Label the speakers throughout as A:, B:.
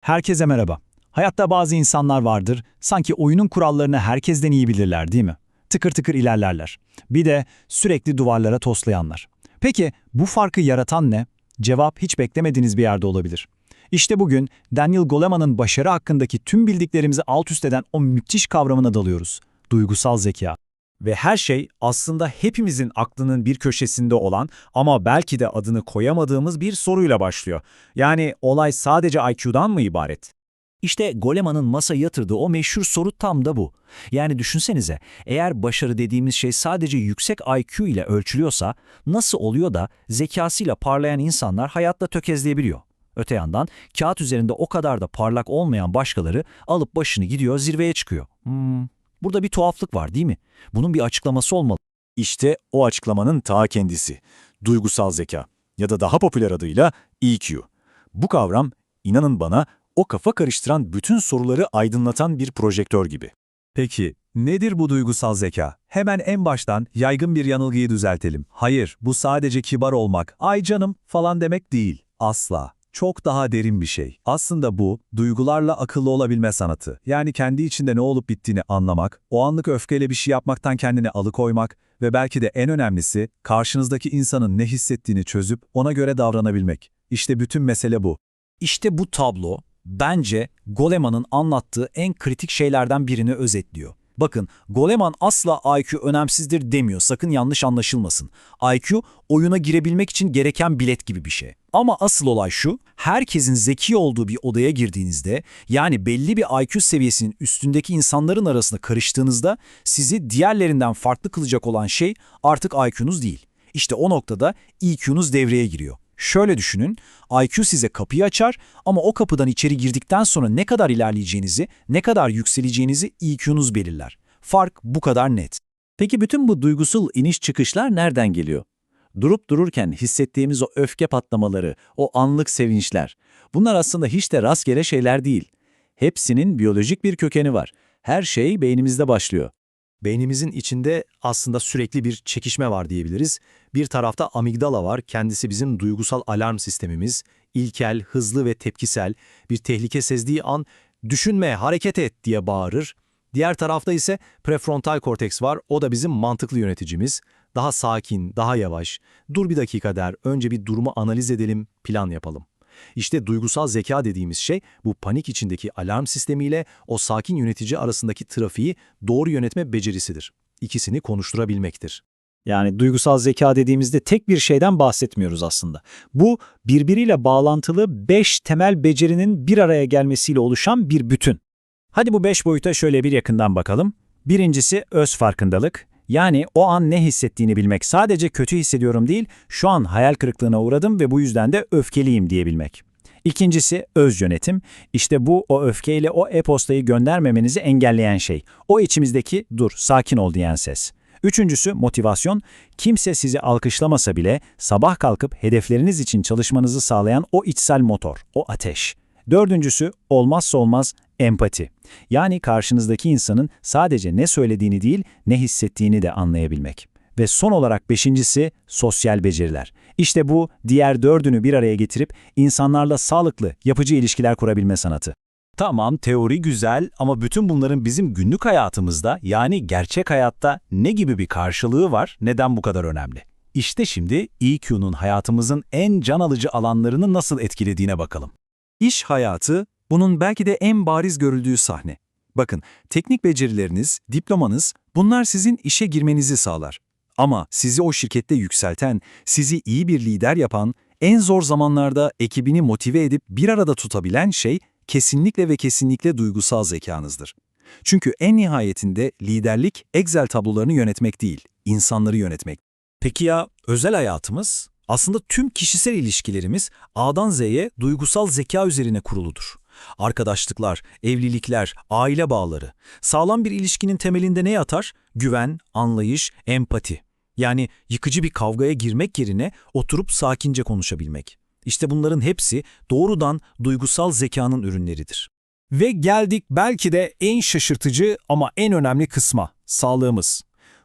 A: Herkese merhaba. Hayatta bazı insanlar vardır, sanki oyunun kurallarını herkesten iyi bilirler değil mi? Tıkır tıkır ilerlerler. Bir de sürekli duvarlara toslayanlar. Peki bu farkı yaratan ne? Cevap hiç beklemediğiniz bir yerde olabilir. İşte bugün Daniel Goleman'ın başarı hakkındaki tüm bildiklerimizi alt üst eden o müthiş kavramına dalıyoruz. Duygusal zeka.
B: Ve her şey aslında hepimizin aklının bir köşesinde olan ama belki de adını koyamadığımız bir soruyla başlıyor. Yani olay sadece IQ'dan mı ibaret?
C: İşte Goleman'ın masaya yatırdığı o meşhur soru tam da bu. Yani düşünsenize, eğer başarı dediğimiz şey sadece yüksek IQ ile ölçülüyorsa, nasıl oluyor da zekasıyla parlayan insanlar hayatta tökezleyebiliyor? Öte yandan kağıt üzerinde o kadar da parlak olmayan başkaları alıp başını gidiyor zirveye çıkıyor. Hmm, burada bir tuhaflık var değil mi? Bunun bir açıklaması olmalı.
B: İşte o açıklamanın ta kendisi. Duygusal zeka ya da daha popüler adıyla EQ. Bu kavram, inanın bana, o kafa karıştıran bütün soruları aydınlatan bir projektör gibi.
D: Peki, nedir bu duygusal zeka? Hemen en baştan yaygın bir yanılgıyı düzeltelim. Hayır, bu sadece kibar olmak, ay canım falan demek değil. Asla. Çok daha derin bir şey. Aslında bu, duygularla akıllı olabilme sanatı. Yani kendi içinde ne olup bittiğini anlamak, o anlık öfkeyle bir şey yapmaktan kendini alıkoymak ve belki de en önemlisi, karşınızdaki insanın ne hissettiğini çözüp ona göre davranabilmek. İşte bütün mesele bu.
C: İşte bu tablo bence Goleman'ın anlattığı en kritik şeylerden birini özetliyor. Bakın Goleman asla IQ önemsizdir demiyor sakın yanlış anlaşılmasın. IQ oyuna girebilmek için gereken bilet gibi bir şey. Ama asıl olay şu, herkesin zeki olduğu bir odaya girdiğinizde yani belli bir IQ seviyesinin üstündeki insanların arasında karıştığınızda sizi diğerlerinden farklı kılacak olan şey artık IQ'nuz değil. İşte o noktada EQ'nuz devreye giriyor. Şöyle düşünün, IQ size kapıyı açar ama o kapıdan içeri girdikten sonra ne kadar ilerleyeceğinizi, ne kadar yükseleceğinizi EQ'nuz belirler. Fark bu kadar net.
E: Peki bütün bu duygusal iniş çıkışlar nereden geliyor? Durup dururken hissettiğimiz o öfke patlamaları, o anlık sevinçler. Bunlar aslında hiç de rastgele şeyler değil. Hepsinin biyolojik bir kökeni var. Her şey beynimizde başlıyor.
A: Beynimizin içinde aslında sürekli bir çekişme var diyebiliriz. Bir tarafta amigdala var, kendisi bizim duygusal alarm sistemimiz. İlkel, hızlı ve tepkisel, bir tehlike sezdiği an düşünme, hareket et diye bağırır. Diğer tarafta ise prefrontal korteks var, o da bizim mantıklı yöneticimiz. Daha sakin, daha yavaş, dur bir dakika der, önce bir durumu analiz edelim, plan yapalım. İşte duygusal zeka dediğimiz şey bu panik içindeki alarm sistemiyle o sakin yönetici arasındaki trafiği doğru yönetme becerisidir. İkisini konuşturabilmektir.
B: Yani duygusal zeka dediğimizde tek bir şeyden bahsetmiyoruz aslında. Bu birbiriyle bağlantılı beş temel becerinin bir araya gelmesiyle oluşan bir bütün. Hadi bu beş boyuta şöyle bir yakından bakalım. Birincisi öz farkındalık. Yani o an ne hissettiğini bilmek. Sadece kötü hissediyorum değil, şu an hayal kırıklığına uğradım ve bu yüzden de öfkeliyim diyebilmek. İkincisi öz yönetim. İşte bu o öfkeyle o e-postayı göndermemenizi engelleyen şey. O içimizdeki dur, sakin ol diyen ses. Üçüncüsü motivasyon. Kimse sizi alkışlamasa bile sabah kalkıp hedefleriniz için çalışmanızı sağlayan o içsel motor, o ateş. Dördüncüsü olmazsa olmaz empati. Yani karşınızdaki insanın sadece ne söylediğini değil, ne hissettiğini de anlayabilmek. Ve son olarak beşincisi sosyal beceriler. İşte bu diğer dördünü bir araya getirip insanlarla sağlıklı, yapıcı ilişkiler kurabilme sanatı.
D: Tamam, teori güzel ama bütün bunların bizim günlük hayatımızda yani gerçek hayatta ne gibi bir karşılığı var, neden bu kadar önemli? İşte şimdi EQ'nun hayatımızın en can alıcı alanlarını nasıl etkilediğine bakalım. İş hayatı bunun belki de en bariz görüldüğü sahne. Bakın, teknik becerileriniz, diplomanız bunlar sizin işe girmenizi sağlar. Ama sizi o şirkette yükselten, sizi iyi bir lider yapan, en zor zamanlarda ekibini motive edip bir arada tutabilen şey kesinlikle ve kesinlikle duygusal zekanızdır. Çünkü en nihayetinde liderlik Excel tablolarını yönetmek değil, insanları yönetmek.
C: Peki ya özel hayatımız? Aslında tüm kişisel ilişkilerimiz A'dan Z'ye duygusal zeka üzerine kuruludur. Arkadaşlıklar, evlilikler, aile bağları. Sağlam bir ilişkinin temelinde ne yatar? Güven, anlayış, empati. Yani yıkıcı bir kavgaya girmek yerine oturup sakince konuşabilmek. İşte bunların hepsi doğrudan duygusal zekanın ürünleridir.
D: Ve geldik belki de en şaşırtıcı ama en önemli kısma, sağlığımız.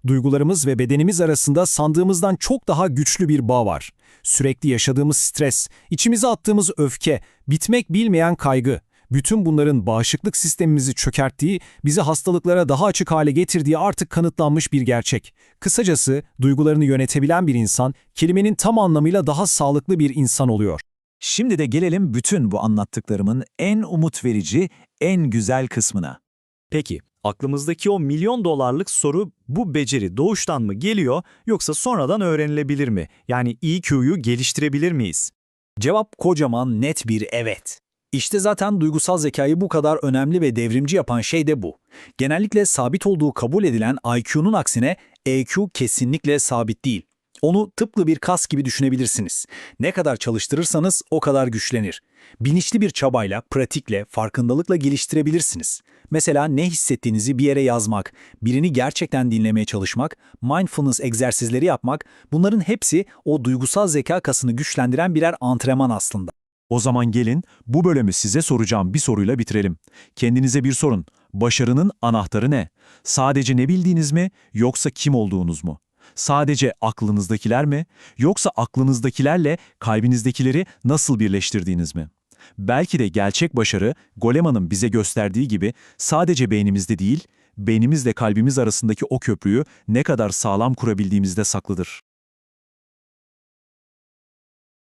D: Duygularımız ve bedenimiz arasında sandığımızdan çok daha güçlü bir bağ var. Sürekli yaşadığımız stres, içimize attığımız öfke, bitmek bilmeyen kaygı
F: bütün bunların bağışıklık sistemimizi çökerttiği, bizi hastalıklara daha açık hale getirdiği artık kanıtlanmış bir gerçek. Kısacası duygularını yönetebilen bir insan, kelimenin tam anlamıyla daha sağlıklı bir insan oluyor.
C: Şimdi de gelelim bütün bu anlattıklarımın en umut verici, en güzel kısmına.
B: Peki, aklımızdaki o milyon dolarlık soru bu beceri doğuştan mı geliyor yoksa sonradan öğrenilebilir mi? Yani EQ'yu geliştirebilir miyiz?
C: Cevap kocaman net bir evet. İşte zaten duygusal zekayı bu kadar önemli ve devrimci yapan şey de bu. Genellikle sabit olduğu kabul edilen IQ'nun aksine EQ kesinlikle sabit değil. Onu tıpkı bir kas gibi düşünebilirsiniz. Ne kadar çalıştırırsanız o kadar güçlenir. Bilinçli bir çabayla, pratikle, farkındalıkla geliştirebilirsiniz. Mesela ne hissettiğinizi bir yere yazmak, birini gerçekten dinlemeye çalışmak, mindfulness egzersizleri yapmak, bunların hepsi o duygusal zeka kasını güçlendiren birer antrenman aslında.
D: O zaman gelin bu bölümü size soracağım bir soruyla bitirelim. Kendinize bir sorun. Başarının anahtarı ne? Sadece ne bildiğiniz mi yoksa kim olduğunuz mu? Sadece aklınızdakiler mi yoksa aklınızdakilerle kalbinizdekileri nasıl birleştirdiğiniz mi? Belki de gerçek başarı Goleman'ın bize gösterdiği gibi sadece beynimizde değil, beynimizle kalbimiz arasındaki o köprüyü ne kadar sağlam kurabildiğimizde saklıdır.